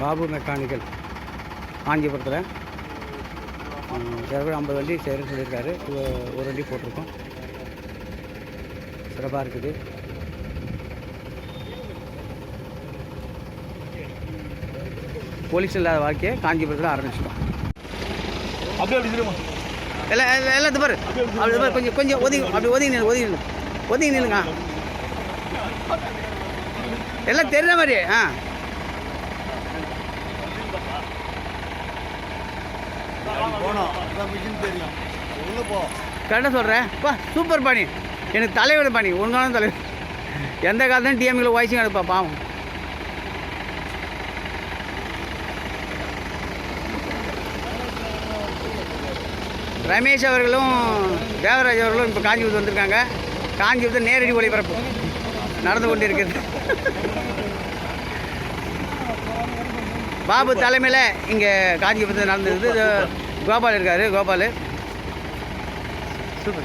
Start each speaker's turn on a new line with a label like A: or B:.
A: Babu mechanical காஞ்சிபுரத்தில். ஏற்கனவே ஐம்பது வண்டி செய்கிறேன்னு சொல்லியிருக்காரு. ஒரு வண்டி போட்டிருக்கோம். சிறப்பாக இருக்குது. போலீஸ் இல்லாத வாழ்க்கையை காஞ்சிபுரத்தில் ஆரம்பிச்சிட்டோம். எல்லாம் எல்லாம் பாரு. அப்படி பாரு கொஞ்சம் கொஞ்சம் ஒதுங்கி அப்படி ஒதுங்கி நில்லு ஒதுங்கி நில்லு. ஒதுங்கி நில்லுங்க. எல்லாம் தெரிஞ்ச மாதிரி ஆ.
B: போனோம். மிஷின் தெரியும். போ.
A: கரெக்டாக சொல்கிறேன் பா சூப்பர் பாணி. எனக்கு தலைவர் பாணி. ஒழுங்கான தலைவர் எந்த காலத்துலையும் டிஎம்கில் வாய்ஸிங் எடுப்பா பாவம். ரமேஷ் அவர்களும் தேவராஜ் அவர்களும் இப்போ காஞ்சிபுரத்து வந்திருக்காங்க. காஞ்சிபுரத்து நேரடி ஒளிபரப்பு நடந்து கொண்டு இருக்குது பாபு தலைமையில் இங்கே காஞ்சிபுரத்தில் நடந்தது. கோபால் இருக்கார் கோபால். சூப்பர்.